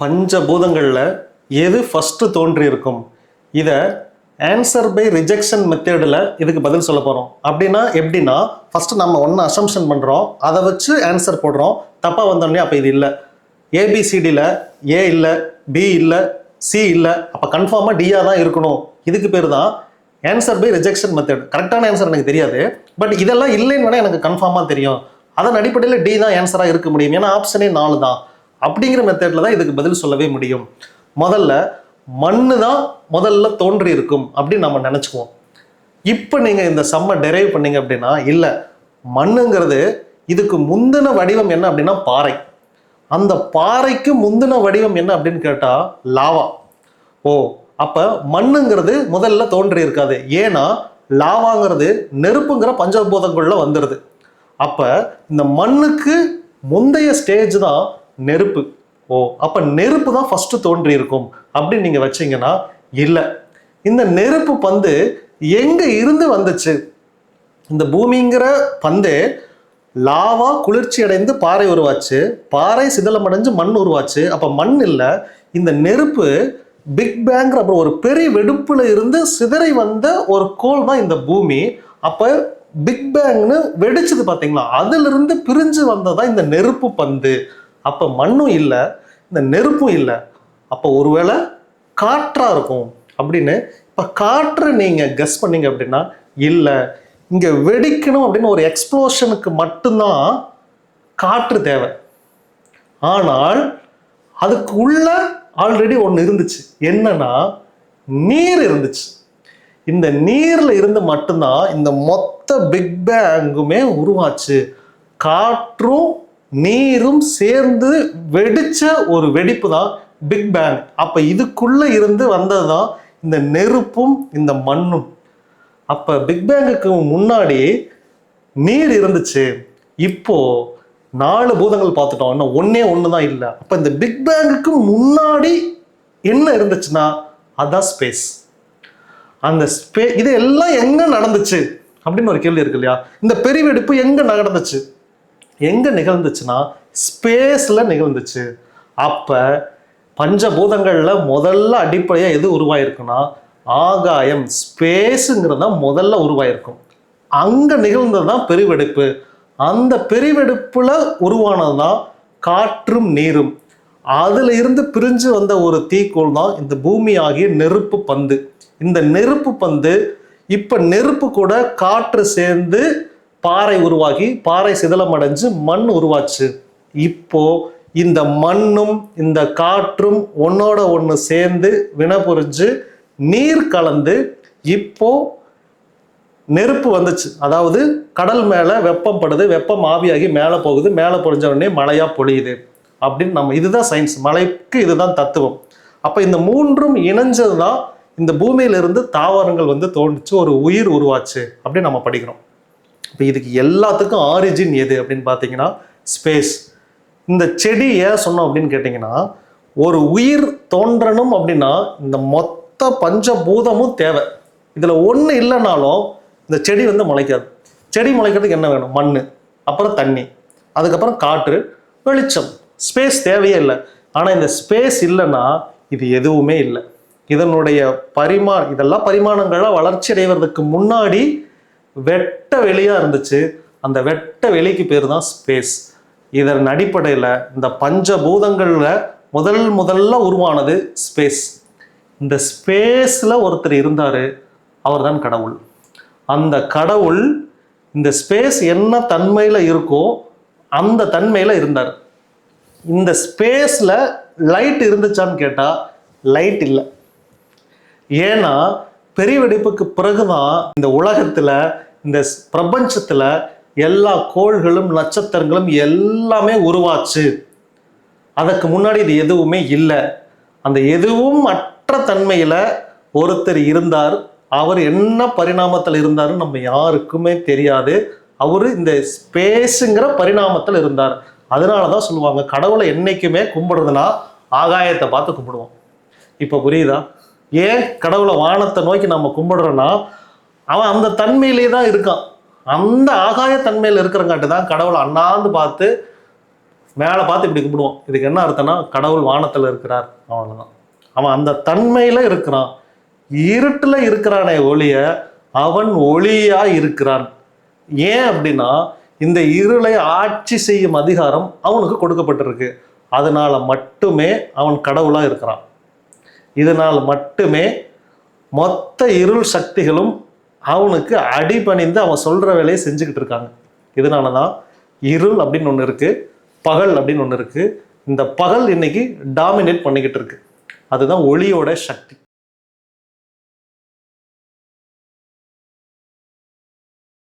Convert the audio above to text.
பஞ்சபூதங்களில் எது ஃபஸ்ட்டு தோன்றியிருக்கும்? இதை answer by rejection மெத்தேடில் இதுக்கு பதில் சொல்ல போகிறோம் அப்படின்னா எப்படின்னா ஃபஸ்ட்டு நம்ம ஒன்று அசம்ஷன் பண்ணுறோம் அதை வச்சு ஆன்சர் போடுறோம். தப்பாக வந்தோடனே அப்போ இது இல்லை. ஏபிசிடியில் ஏ இல்லை பி இல்லை சி இல்லை. அப்போ கன்ஃபார்மாக டியாக தான் இருக்கணும். இதுக்கு பேர் தான் ஆன்சர் பை ரிஜெக்ஷன் மெத்தட் கரெக்டான ஆன்சர் எனக்கு தெரியாது. பட் இதெல்லாம் இல்லைன்னு வேணால் எனக்கு கன்ஃபார்மாக தெரியும். அதன் அடிப்படையில் டி தான் ஆன்சராக இருக்க முடியும். ஏன்னா ஆப்ஷனே நாலு தான். அப்படிங்கிற மெத்தடில் தான் இதுக்கு பதில் சொல்லவே முடியும். முதல்ல மண்ணு தான் முதல்ல தோன்றி இருக்கும் அப்படின்னு நம்ம நினச்சிக்குவோம். இப்போ நீங்கள் இந்த செம்ம டெரைவ் பண்ணீங்க அப்படின்னா இல்லை மண்ணுங்கிறது இதுக்கு முந்தின வடிவம் என்ன அப்படின்னா பாறை. அந்த பாறைக்கு முந்தின வடிவம் என்ன அப்படின்னு கேட்டால் லாவா. ஓ அப்போ மண்ணுங்கிறது முதல்ல தோன்றி இருக்காது ஏன்னா லாவாங்கிறது நெருப்புங்கிற பஞ்சபூதங்களில் வந்துடுது அப்போ இந்த மண்ணுக்கு முந்தைய ஸ்டேஜ் தான் நெருப்பு. ஓ அப்போ நெருப்பு தான் ஃபஸ்ட்டு தோன்றி இருக்கும் அப்படின்னு நீங்கள் வச்சீங்கன்னா இல்லை. இந்த நெருப்பு பந்து எங்கே இருந்து வந்துச்சு? இந்த பூமிங்கிற பந்து லாவா குளிர்ச்சி அடைந்து பாறை உருவாச்சு. பாறை சிதலமடைஞ்சு மண் உருவாச்சு. அப்போ மண் இல்லை. இந்த நெருப்பு பிக் பேங்கிற அப்புறம் ஒரு பெரிய வெடுப்பில் இருந்து சிதறி வந்த ஒரு கோல் தான் இந்த பூமி. அப்போ பிக் பேங்னு வெடிச்சது பார்த்தீங்களா அதிலிருந்து பிரிஞ்சு வந்ததான் இந்த நெருப்பு பந்து. அப்போ மண்ணும் இல்லை இந்த நெருப்பும் இல்லை. அப்போ ஒருவேளை காற்றாக இருக்கும் அப்படின்னு இப்போ காற்று நீங்கள் கெஸ் பண்ணீங்க அப்படின்னா இல்லை. இங்கே வெடிக்கணும் அப்படின்னு ஒரு எக்ஸ்ப்ளோஷனுக்கு மட்டும்தான் காற்று தேவை. ஆனால் அதுக்கு உள்ள ஆல்ரெடி ஒன்று இருந்துச்சு. என்னன்னா நீர் இருந்துச்சு. இந்த நீரில் இருந்து மட்டும்தான் இந்த மொத்த பிக் பேங்குமே உருவாச்சு. காற்றும் நீரும் சேர்ந்து வெடிச்ச ஒரு வெடிப்பு தான் பிக் பேங் அப்ப இதுக்குள்ள இருந்து வந்தது தான் இந்த நெருப்பும் இந்த மண்ணும். அப்ப பிக் பேங்குக்கு முன்னாடி நீர் இருந்துச்சு. இப்போ நாலு பூதங்கள் பார்த்துட்டோம். இன்னும் ஒன்னே ஒன்று தான் இல்லை. அப்போ இந்த பிக் பேங்குக்கு முன்னாடி என்ன இருந்துச்சுன்னா அதான் ஸ்பேஸ் அந்த ஸ்பே இது எல்லாம் எங்க நடந்துச்சு? அப்படின்னு ஒரு கேள்வி இருக்கு இல்லையா? இந்த பெருவெடிப்பு எங்க நடந்துச்சு? எங்கே நிகழ்ந்துச்சுன்னா ஸ்பேஸில் நிகழ்ந்துச்சு. அப்போ பஞ்சபூதங்களில் முதல்ல அடிப்படையாக எது உருவாயிருக்குன்னா ஆகாயம் ஸ்பேஸுங்கிறது தான் முதல்ல உருவாயிருக்கும். அங்கே நிகழ்ந்தது தான் பெருவெடுப்பு. அந்த பெருவெடுப்பில் உருவானது தான் காற்றும் நீரும். அதில் இருந்து பிரிஞ்சு வந்த ஒரு தீக்கோள் தான் இந்த பூமி ஆகிய நெருப்பு பந்து. இந்த நெருப்பு பந்து இப்போ நெருப்பு கூட காற்று சேர்ந்து பாறை உருவாகி பாறை சிதலமடைஞ்சு மண் உருவாச்சு. இப்போ இந்த மண்ணும் இந்த காற்றும் ஒன்னோட ஒன்று சேர்ந்து வினபுரிஞ்சு நீர் கலந்து இப்போ நெருப்பு வந்துச்சு. அதாவது கடல் மேலே வெப்பம் படுது வெப்பம் ஆவியாகி மேலே போகுது மேலே பொறிஞ்ச உடனே மழையாக பொழியுது. அப்படின்னு நம்ம இதுதான் சயின்ஸ் மலைக்கு இதுதான் தத்துவம். அப்போ இந்த மூன்றும் இணைஞ்சது தான் இந்த பூமியிலிருந்து தாவரங்கள் வந்து தோன்றுச்சு ஒரு உயிர் உருவாச்சு அப்படின்னு நம்ம படிக்கிறோம். இப்போ இதுக்கு எல்லாத்துக்கும் ஆரிஜின் எது அப்படின்னு பார்த்தீங்கன்னா ஸ்பேஸ் இந்த செடி ஏன் சொன்னோம் அப்படின்னு கேட்டிங்கன்னா ஒரு உயிர் தோன்றணும் அப்படின்னா இந்த மொத்த பஞ்சபூதமும் தேவை. இதில் ஒன்று இல்லைனாலும் இந்த செடி வந்து முளைக்காது. செடி முளைக்கிறதுக்கு என்ன வேணும்? மண் அப்புறம் தண்ணி அதுக்கப்புறம் காற்று வெளிச்சம். ஸ்பேஸ் தேவையே இல்லை. ஆனால் இந்த ஸ்பேஸ் இல்லைன்னா இது எதுவுமே இல்லை. இதனுடைய பரிமா இதெல்லாம் பரிமாணங்களாக வளர்ச்சி அடைவதற்கு முன்னாடி வெட்ட வெளியாக இருந்துச்சு. அந்த வெட்ட வெளிக்கு பேர் தான் ஸ்பேஸ் இதன் அடிப்படையில் இந்த பஞ்சபூதங்களில் முதல் முதல்ல உருவானது ஸ்பேஸ் இந்த ஸ்பேஸில் ஒருத்தர் இருந்தார். அவர் தான் கடவுள். அந்த கடவுள் இந்த ஸ்பேஸ் என்ன தன்மையில் இருக்கோ அந்த தன்மையில் இருந்தார். இந்த ஸ்பேஸில் லைட் இருந்துச்சான்னு கேட்டால் லைட் இல்லை. ஏன்னா பெரிய வெடிப்புக்கு பிறகுதான் இந்த உலகத்தில் இந்த ஸ்- எல்லா கோள்களும் நட்சத்திரங்களும் எல்லாமே உருவாச்சு. அதுக்கு முன்னாடி இது எதுவுமே இல்லை. அந்த எதுவும் அற்ற தன்மையில் ஒருத்தர் இருந்தார். அவர் என்ன பரிணாமத்தில் இருந்தாருன்னு நம்ம யாருக்குமே தெரியாது. அவர் இந்த ஸ்பேஸுங்கிற பரிணாமத்தில் இருந்தார். அதனால தான் சொல்லுவாங்க கடவுளை என்றைக்குமே கும்பிடுறதுனா ஆகாயத்தை பார்த்து கும்பிடுவோம். இப்போ புரியுதா? ஏன் கடவுளை வானத்தை நோக்கி நம்ம கும்பிடுறோன்னா அவன் அந்த தன்மையிலே தான் இருக்கான். அந்த ஆகாய தன்மையில் இருக்கிறங்காட்டு தான் கடவுளை அண்ணாந்து பார்த்து மேலே பார்த்து இப்படி கும்பிடுவோம் இதுக்கு என்ன அர்த்தம்னா கடவுள் வானத்தில் இருக்கிறார். அவ்வளோதான் அவன் அந்த தன்மையில் இருக்கிறான். இருட்டில் இருக்கிறானே ஒளிய அவன் ஒளியாக இருக்கிறான். ஏன் அப்படின்னா இந்த இருளை ஆட்சி செய்யும் அதிகாரம் அவனுக்கு கொடுக்கப்பட்டிருக்கு. அதனால் மட்டுமே அவன் கடவுளாக இருக்கிறான். இதனால் மட்டுமே மொத்த இருள் சக்திகளும் அவனுக்கு அடிபணிந்து அவன் சொல்கிற வேலையை செஞ்சுக்கிட்டு இருக்காங்க. இதனால தான் இருள் அப்படின்னு ஒன்று இருக்குது பகல் அப்படின்னு ஒன்று இருக்குது இந்த பகல் இன்னைக்கு டாமினேட் பண்ணிக்கிட்டு இருக்கு. அதுதான் ஒளியோட சக்தி.